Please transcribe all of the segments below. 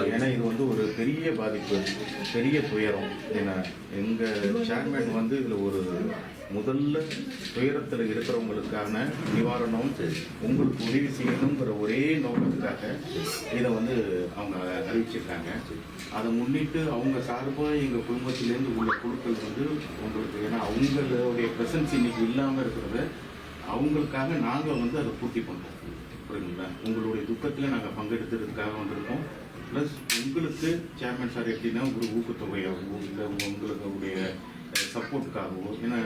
Sir ஏன்னா இது வந்து ஒரு பெரிய பாதிப்பு. பெரிய துயரம். ஏன்னா எங்கள் சேர்மேன் வந்து இதில் ஒரு முதல்ல துயரத்தில் இருக்கிறவங்களுக்கான நிவாரணம் உங்களுக்கு உதவி செய்யணுங்கிற ஒரே நோக்கத்துக்காக இதை வந்து அவங்க அறிவிச்சிருக்காங்க. அதை முன்னிட்டு அவங்க சார்பாக எங்கள் குடும்பத்திலேருந்து உள்ள குழுக்கள் வந்து உங்களுக்கு ஏன்னா அவங்களுடைய ப்ரெசன்ஸ் இன்னைக்கு இல்லாமல் இருக்கிறத அவங்களுக்காக நாங்கள் வந்து அதை பூர்த்தி பண்ணுறோம் புரியுங்களா உங்களுடைய துக்கத்தில் நாங்கள் பங்கெடுத்துறதுக்காக வந்திருக்கோம். ப்ளஸ் உங்களுக்கு சேர்மன் சார் எப்படின்னா ஒரு ஊக்கத்தொகையாகவோ இல்லை உங்களுடைய சப்போர்ட்டுக்காகவோ ஏன்னா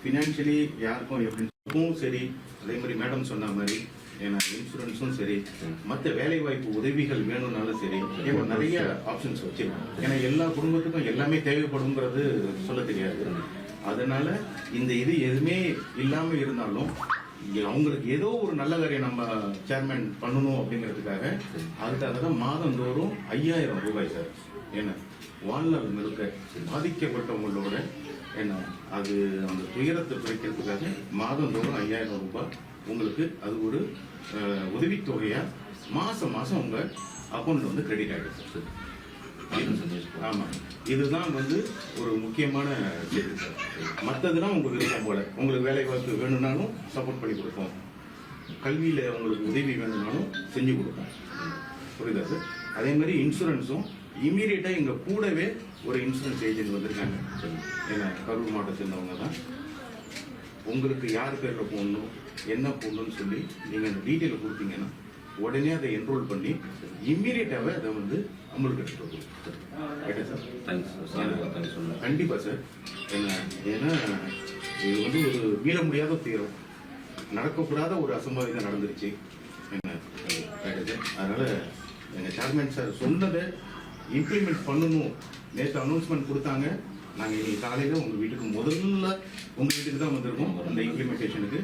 ஃபினான்ஷியலி யாருக்கும் எப்படின்னு சரி அதே மாதிரி மேடம் சொன்ன மாதிரி ஏன்னா இன்சூரன்ஸும் சரி மற்ற வேலைவாய்ப்பு உதவிகள் வேணும்னாலும் சரி இப்போ நிறைய ஆப்ஷன்ஸ் வச்சிருக்கோம் ஏன்னா எல்லா குடும்பத்துக்கும் எல்லாமே தேவைப்படுங்கிறது சொல்ல தெரியாது. அதனால இந்த இது எதுவுமே இல்லாமல் இருந்தாலும் இங்கே அவங்களுக்கு ஏதோ ஒரு நல்ல காரியம் நம்ம சேர்மேன் பண்ணணும் அப்படிங்கிறதுக்காக அதுக்காக தான் மாதந்தோறும் ஐயாயிரம் ரூபாய் சார். என்ன? வாழ்நாள் முழுக்க பாதிக்கப்பட்டவங்களோட என்ன? அது அந்த துயரத்தை குறைக்கிறதுக்காக மாதந்தோறும் ஐயாயிரம் ரூபாய் உங்களுக்கு அது ஒரு உதவித்தொகையாக மாதம் மாதம் உங்கள் அக்கௌண்ட்டில் வந்து கிரெடிட் ஆகிடும் சார். ஆமா. இதுதான் வந்து ஒரு முக்கியமான செய்தி. சார் மற்றதுலாம் உங்க விருப்பம் போல. உங்களுக்கு வேலை வாய்ப்பு வேணும்னாலும் சப்போர்ட் பண்ணி கொடுப்போம். கல்வியில உங்களுக்கு உதவி வேணும்னாலும் செஞ்சு கொடுப்போம். புரியுதா சார்? அதே மாதிரி இன்சூரன்ஸும் இம்மீடியட்டா எங்க கூடவே ஒரு இன்சூரன்ஸ் ஏஜென்ட் வந்திருக்காங்க. ஏன்னா கரூர் மாவட்டத்தை சேர்ந்தவங்க தான். உங்களுக்கு யார் பேர்ல போடணும் என்ன போடணும்னு சொல்லி நீங்க அந்த டீட்டெயில் கொடுத்தீங்கன்னா உடனே அதை என்ரோல் பண்ணி இம்மீடியட்டாவே அதை வந்து ரைட்டா சார் தேங்க்ஸ் சார் என்ன ஏன்னா இது வந்து ஒரு மீள முடியாத துயரம். நடக்கக்கூடாத ஒரு அசம்பாவிதம் நடந்துருச்சு. என்ன அதனால எங்க சேர்மேன் சார் சொன்னதை இம்ப்ளிமெண்ட் பண்ணணும். நேற்று அனௌன்ஸ்மெண்ட் கொடுத்தாங்க. நாங்க இன்னைக்கு காலையில உங்க வீட்டுக்கு முதல்ல உங்க வீட்டுக்கு தான் வந்திருக்கோம். அந்த இம்ப்ளிமெண்டேஷனுக்கு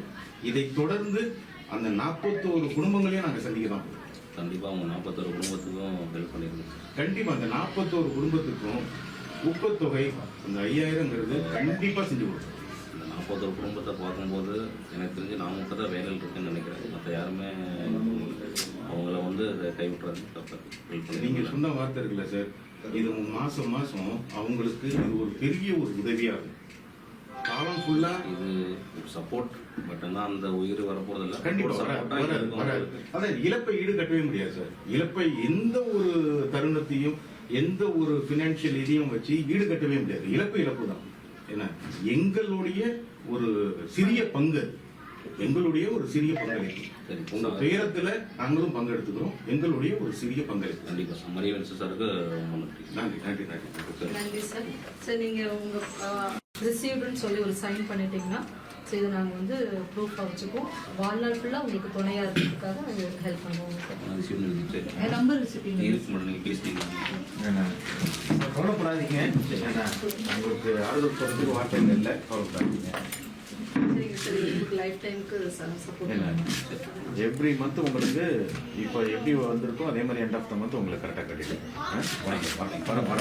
இதை தொடர்ந்து அந்த நாற்பத்தோரு குடும்பங்களையும் நாங்க சந்திக்க தான் போறோம். கண்டிப்பாக அவங்க நாற்பத்தொரு குடும்பத்துக்கும் ஹெல்ப் பண்ணியிருக்கேன் சார் கண்டிப்பா அந்த நாற்பத்தோரு குடும்பத்துக்கும் ஊக்கத்தொகை அந்த ஐயாயிரங்கிறது கண்டிப்பா செஞ்சு கொடுக்கும் இந்த நாற்பத்தொரு குடும்பத்தை பார்க்கும்போது எனக்கு தெரிஞ்சு நான் மட்டும் தான் வேலையில் இருக்குன்னு நினைக்கிறேன். மற்ற யாருமே அவங்கள வந்து அதை கைவிட்டுறாங்க ஹெல்ப் நீங்க பண்ணி சொன்ன வார்த்தை இருக்குல்ல சார் இது மாசம் மாசம் அவங்களுக்கு இது ஒரு பெரிய ஒரு உதவியாகும் காலம் ஃபுல்லா இது சப்போர்ட் பட் ஆனால் அந்த உயிர் வரப்போறதில்ல. கண்டிப்பா வராது வராது வராது. அதான் இழப்பை ஈடு கட்டவே முடியாது சார் இழப்பை எந்த ஒரு தருணத்தையும் எந்த ஒரு பினான்சியல் இதையும் வச்சு ஈடு கட்டவே முடியாது. இழப்பு இழப்பு தான். என்ன? எங்களுடைய ஒரு சிறிய பங்கு. எங்களுடைய ஒரு சிறிய பங்களிப்பு. சரி. உங்க துயரத்துல நாங்களும் பங்கெடுத்துக்கிறோம். எங்களுடைய ஒரு சிறிய பங்களிப்பு. கண்டிப்பாக சார் மரியவன் சாருக்கு நன்றி. நன்றி நன்றி நன்றி. சார் நன்றி சார் சார் நீங்கள் உங்கள் ரிசீவ்டுன்னு சொல்லி ஒரு சைன் பண்ணிட்டீங்கன்னா ஸோ இதை நாங்கள் வந்து ப்ரூஃபாக வச்சுப்போம் வாழ்நாள் ஃபுல்லாக உங்களுக்கு துணையாக இருக்கிறதுக்காக ஹெல்ப் பண்ணுவோம். சார் நான் ரிசீவ் சரி என் நம்பர் நீங்கள் கவலைப்படாதீங்க. ஏன்னா உங்களுக்கு ஆறுதல் சொல்றதுக்கு வார்த்தைகள் இல்லை. கவலைப்படாதீங்க. சரிங்க சார் உங்களுக்கு லைஃப் டைமுக்கு சப்போர்ட் என்ன? பண்ணுவோம் எவ்ரி மந்த் உங்களுக்கு இப்போ எப்படி வந்திருக்கோ அதே மாதிரி எண்ட் ஆஃப் த மந்த் உங்களுக்கு கரெக்டாக கட்டிடும் வர வர